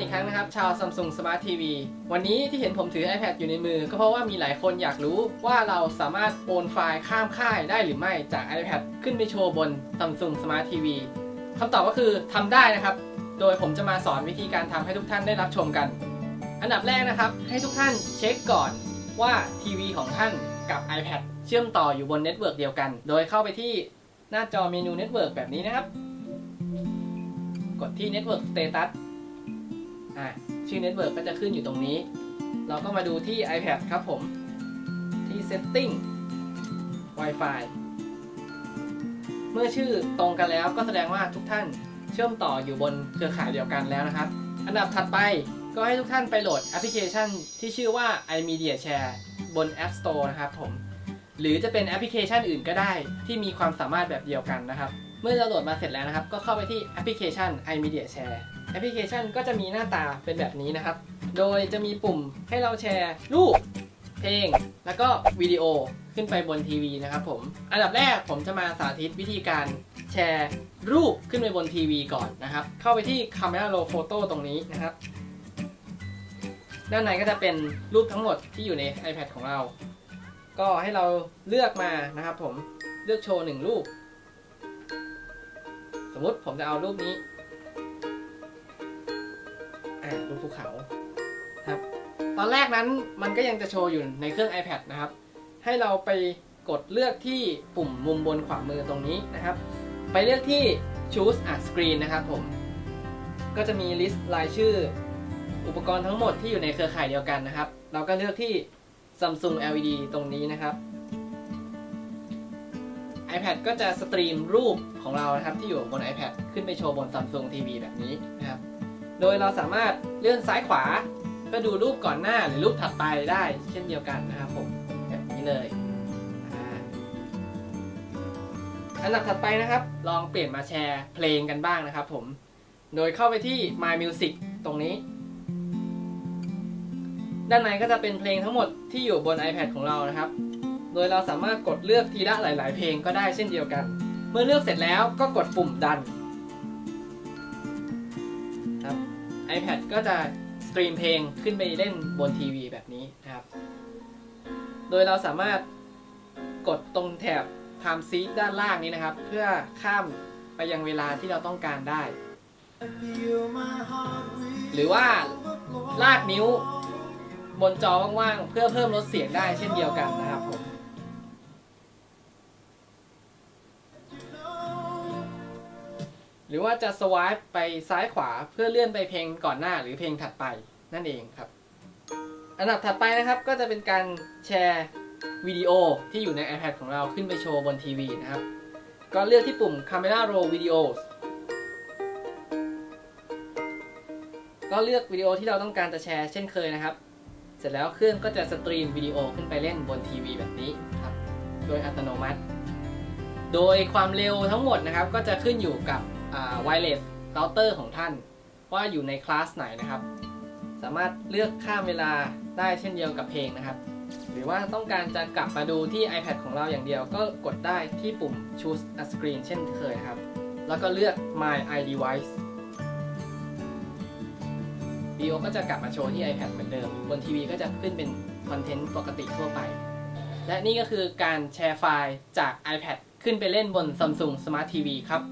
อีกครั้งนะครับ ชาว Samsung Smart TV วันนี้ที่เห็นผมถือ iPad อยู่ในมือ ก็เพราะว่ามีหลายคนอยากรู้ว่าเราสามารถโอนไฟล์ข้ามค่ายได้หรือไม่จาก iPad ขึ้นไปโชว์บน Samsung Smart TV คำตอบก็คือทำได้นะครับ โดยผมจะมาสอนวิธีการทำให้ทุกท่านได้รับชมกัน อันดับแรกนะครับ ให้ทุกท่านเช็คก่อนว่าทีวีของท่านกับ iPad เชื่อมต่ออยู่บนเน็ตเวิร์กเดียวกัน โดยเข้าไปที่หน้าจอเมนูเน็ตเวิร์กแบบนี้นะครับ กดที่ Network Status อ่าชื่อ Network ก็จะขึ้นอยู่ตรงนี้ เราก็มาดูที่ iPad ครับผม ที่ Setting Wi-Fi เมื่อชื่อตรงกันแล้วก็แสดงว่าทุกท่านเชื่อมต่ออยู่บนเครือข่ายเดียวกันแล้วนะครับ อันดับถัดไปก็ให้ทุกท่านไปโหลดแอปพลิเคชันที่ชื่อว่า iMedia Share บน App Store นะครับผม หรือจะเป็นแอปพลิเคชันอื่นก็ได้ที่มีความสามารถแบบเดียวกันนะครับ เมื่อเราโหลดมาเสร็จแล้วนะครับ ก็เข้าไปที่แอปพลิเคชัน iMedia Share แอปพลิเคชันก็จะมีหน้าตาเป็นแบบนี้นะครับ โดยจะมีปุ่มให้เราแชร์รูป เพลง แล้วก็วิดีโอขึ้นไปบนทีวีนะครับผม อันดับแรกผมจะมาสาธิตวิธีการแชร์รูปขึ้นไปบนทีวีก่อนนะครับ เข้าไปที่ Camera Raw Photo ตรงนี้นะครับ ด้านในก็จะเป็นรูปทั้งหมดที่อยู่ใน iPad ของเรา ก็ให้เราเลือกมานะครับผม เลือกโชว์หนึ่งรูป สมมติผมจะเอารูปนี้ เขาครับ ตอนแรกนั้นมันก็ยังจะโชว์อยู่ในเครื่อง iPad นะครับ ให้เราไปกดเลือกที่ปุ่มมุมบนขวามือตรงนี้นะครับ ไปเลือกที่ choose a screen นะครับผม ก็จะมีลิสต์รายชื่อ อุปกรณ์ทั้งหมดที่อยู่ในเครือข่ายเดียวกันนะครับ เราก็เลือกที่ Samsung LED ตรงนี้นะครับ iPad ก็จะสตรีมรูปของเรานะครับที่อยู่บน iPad ขึ้นไปโชว์บน Samsung TV แบบนี้น โดยเราสามารถเลื่อนซ้ายขวาเพื่อดูรูปก่อนหน้าหรือรูปถัดไปได้ เช่นเดียวกันนะครับผมแบบนี้เลย อันดับถัดไปนะครับ ลองเปลี่ยนมาแชร์เพลงกันบ้างนะครับผม โดยเข้าไปที่ My Music ตรงนี้ ด้านในก็จะเป็นเพลงทั้งหมดที่อยู่บน iPad ของเรานะครับ โดยเราสามารถกดเลือกทีละหลาย ๆ เพลงก็ได้เช่นเดียวกัน เมื่อเลือกเสร็จแล้วก็กดปุ่มดัน iPad ก็จะสตรีมเพลงขึ้นไปเล่นบนทีวีแบบนี้นะครับ โดยเราสามารถกดตรงแถบ Time Seek ด้านล่างนี้นะครับ เพื่อข้ามไปยังเวลาที่เราต้องการได้ หรือว่าลากนิ้วบนจอว่างๆ เพื่อเพิ่มลดเสียงได้เช่นเดียวกันนะครับผม หรือว่าจะสวายไปซ้ายขวาเพื่อเลื่อนไปเพลงก่อนหน้าหรือเพลงถัดไปนั่นเองครับ อันดับถัดไปนะครับก็จะเป็นการแชร์วิดีโอที่อยู่ใน iPad ของเราขึ้นไปโชว์บนทีวีนะครับ ก็เลือกที่ปุ่ม Camera Roll Videos ก็เลือกวิดีโอที่เราต้องการจะแชร์เช่นเคยนะครับ เสร็จแล้วเครื่องก็จะสตรีมวิดีโอขึ้นไปเล่นบนทีวีแบบนี้ครับ โดยอัตโนมัติ โดยความเร็วทั้งหมดนะครับก็จะขึ้นอยู่กับ ไวเลสเราเตอร์ของท่าน ว่าอยู่ในคลาสไหนนะครับ สามารถเลือกข้ามเวลาได้เช่นเดียวกับเพลงนะครับ หรือว่าต้องการจะกลับมาดูที่ iPad ของเราอย่างเดียว ก็กดได้ที่ปุ่ม choose a screen เช่นเคยนะครับ แล้วก็เลือก my iDevice วิดีโอก็จะกลับมาโชว์ที่ iPad เหมือนเดิม บนทีวีก็จะขึ้นเป็นคอนเทนต์ปกติทั่วไป และนี่ก็คือการแชร์ไฟล์จาก iPad ขึ้นไปเล่นบน Samsung Smart TV ครับ